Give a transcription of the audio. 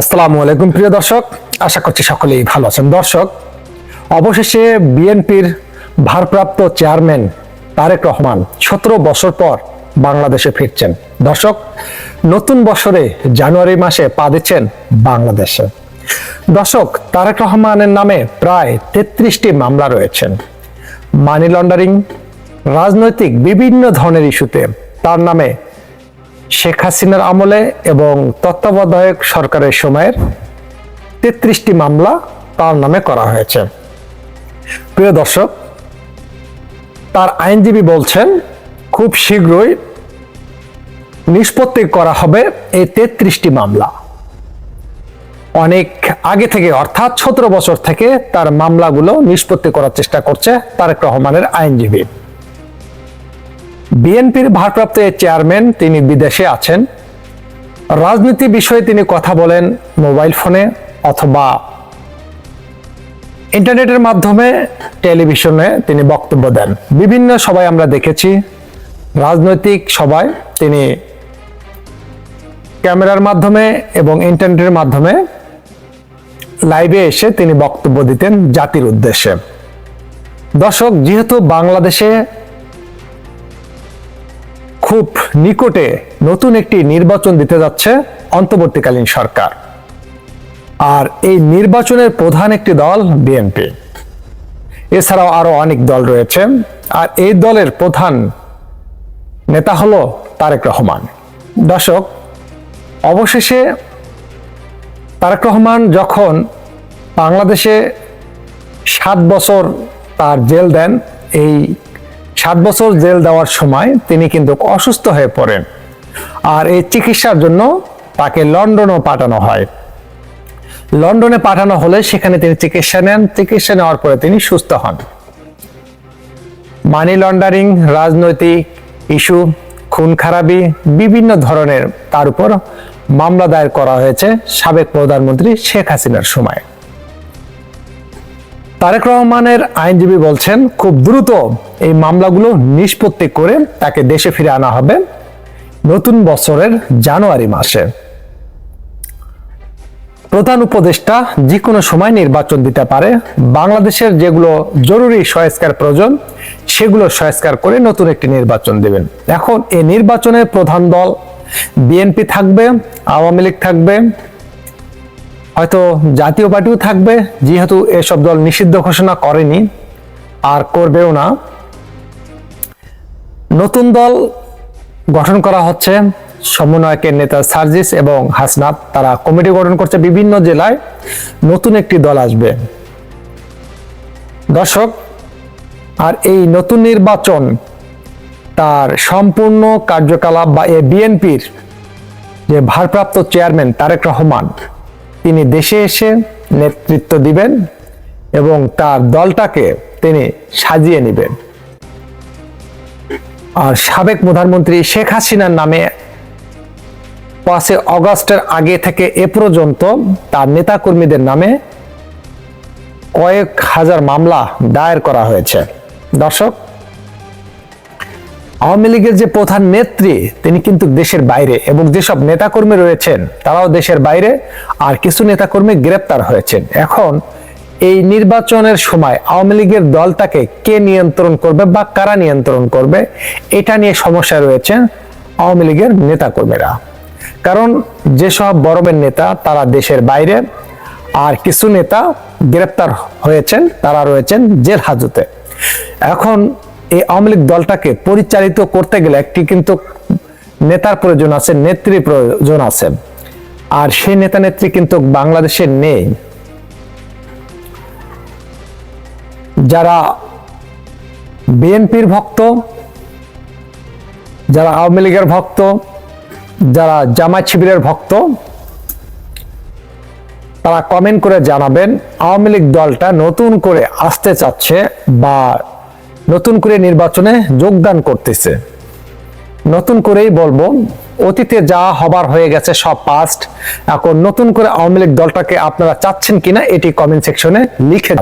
আসসালামু আলাইকুম, প্রিয় দর্শক। আশা করছি সকলেই ভালো আছেন। দর্শক, অবশেষে বিএনপির ভারপ্রাপ্ত চেয়ারম্যান তারেক রহমান সতেরো বছর পর বাংলাদেশে ফিরছেন। দর্শক, নতুন বছরে জানুয়ারি মাসে পা দিচ্ছেন বাংলাদেশে। দর্শক, তারেক রহমানের নামে প্রায় তেত্রিশটি মামলা রয়েছেন মানি লন্ডারিং, রাজনৈতিক বিভিন্ন ধরনের ইস্যুতে তার নামে শেখ হাসিনার আমলে এবং তত্ত্বাবধায়ক সরকারের সময়ের তেত্রিশটি মামলা তার নামে করা হয়েছে। প্রিয় দর্শক, তার আইনজীবী বলছেন, খুব শীঘ্রই নিষ্পত্তি করা হবে এই তেত্রিশটি মামলা। অনেক আগে থেকে, অর্থাৎ সতেরো বছর থেকে তার মামলাগুলো নিষ্পত্তি করার চেষ্টা করছে তারেক রহমানের আইনজীবী। বিএনপির ভারপ্রাপ্ত চেয়ারম্যান তিনি বিদেশে আছেন। রাজনীতি বিষয়ে তিনি কথা বলেন মোবাইল ফোনে অথবা ইন্টারনেটের মাধ্যমে টেলিভিশনে তিনি বক্তব্য দেন। বিভিন্ন সবাই আমরা দেখেছি রাজনৈতিক সবাই তিনি ক্যামেরার মাধ্যমে এবং ইন্টারনেটের মাধ্যমে লাইভে এসে তিনি বক্তব্য দিতেন জাতির উদ্দেশ্যে। দর্শক, যেহেতু বাংলাদেশে খুব নিকটে নতুন একটি নির্বাচন দিতে যাচ্ছে অন্তর্বর্তীকালীন সরকার। আর এই নির্বাচনের প্রধান একটি দল বিএনপি। এছাড়াও আরও অনেক দল রয়েছে, আর এই দলের প্রধান নেতা হলো তারেক রহমান। দর্শক, অবশেষে তারেক রহমান যখন বাংলাদেশে সাত বছর তার জেল দেন, এই সাত বছর জেল দেওয়ার সময় তিনি কিন্তু অসুস্থ হয়ে পড়েন। আর এই চিকিৎসার জন্য তাকে লন্ডনও পাঠানো হয়। লন্ডনে পাঠানো হলে সেখানে তিনি চিকিৎসা নেন। চিকিৎসা নেওয়ার পরে তিনি সুস্থ হন। মানি লন্ডারিং, রাজনৈতিক ইস্যু, খুন খারাপি, বিভিন্ন ধরনের তার উপর মামলা দায়ের করা হয়েছে সাবেক প্রধানমন্ত্রী শেখ হাসিনার সময়। তারেক রহমানের আইনজীবী বলছেন, খুব দ্রুত এই মামলাগুলো নিষ্পত্তি করে তাকে দেশে ফিরে আনা হবে নতুন বছরের জানুয়ারি মাসে। প্রধান উপদেষ্টা যে কোনো সময় নির্বাচন দিতে পারে। বাংলাদেশের যেগুলো জরুরি সংস্কার প্রয়োজন, সেগুলো সংস্কার করে নতুন একটি নির্বাচন দেবেন। এখন এই নির্বাচনের প্রধান দল, বিএনপি থাকবে, আওয়ামী লীগ থাকবে হয়তো জাতীয় পার্টিও থাকবে, যেহেতু এসব দল নিষিদ্ধ ঘোষণা করেনি, আর করবেও না। নতুন দল গঠন করা হচ্ছে, সমন্বয়কের নেতা সার্জিস এবং হাসনাত, তারা কমিটি গঠন করছে বিভিন্ন জেলায়, নতুন একটি দল আসবে। দর্শক, আর এই নতুন নির্বাচন, তার সম্পূর্ণ কার্যকলাপ বা এ বিএনপির যে ভারপ্রাপ্ত চেয়ারম্যান তারেক রহমান তিনি দেশে এসে নেতৃত্ব দিবেন এবং তার দলটাকে তিনি সাজিয়ে নেবেন। আর সাবেক প্রধানমন্ত্রী শেখ হাসিনার নামে পাঁচে অগস্টের আগে থেকে এ পর্যন্ত তার নেতাকর্মীদের নামে কয়েক হাজার মামলা দায়ের করা হয়েছে। দর্শক আওয়ামী লীগের যে প্রধান নেত্রী, তিনি কিন্তু দেশের বাইরে এবং যেসব নেতাকর্মী রয়েছেন, তারাও দেশের বাইরে আর কিছু নেতাকর্মী গ্রেপ্তার হয়েছেন। এখন এই নির্বাচনের সময় আওয়ামী লীগের দলটাকে কে নিয়ন্ত্রণ করবে বা কারা নিয়ন্ত্রণ করবে, এটা নিয়ে সমস্যা রয়েছে আওয়ামী লীগের নেতাকর্মীরা। কারণ যেসব বড়বের নেতা, তারা দেশের বাইরে আর কিছু নেতা গ্রেপ্তার হয়েছেন, তারা রয়েছেন জেল হাজতে এখন এই আওয়ামী লীগ দলটাকে পরিচালিত করতে গেলে একটি কিন্তু নেতার প্রয়োজন আছে নেত্রী প্রয়োজন আছে। আর সেই নেতা নেত্রী কিন্তু বাংলাদেশে নেই। যারা বিএনপির ভক্ত, যারা আওয়ামী লীগের ভক্ত, যারা জামায়াত শিবিরের ভক্ত, তারা কমেন্ট করে জানাবেন আওয়ামী লীগ দলটা নতুন করে আসতে চাচ্ছে বা নতুন করে নির্বাচনে যোগদান করতেছে। নতুন করেই বলব, অতীতে যা হবার হয়ে গেছে সব পাস্ট এখন নতুন করে আওয়ামী লীগ দলটাকে আপনারা চাচ্ছেন কিনা, এটি কমেন্ট সেকশনে লিখে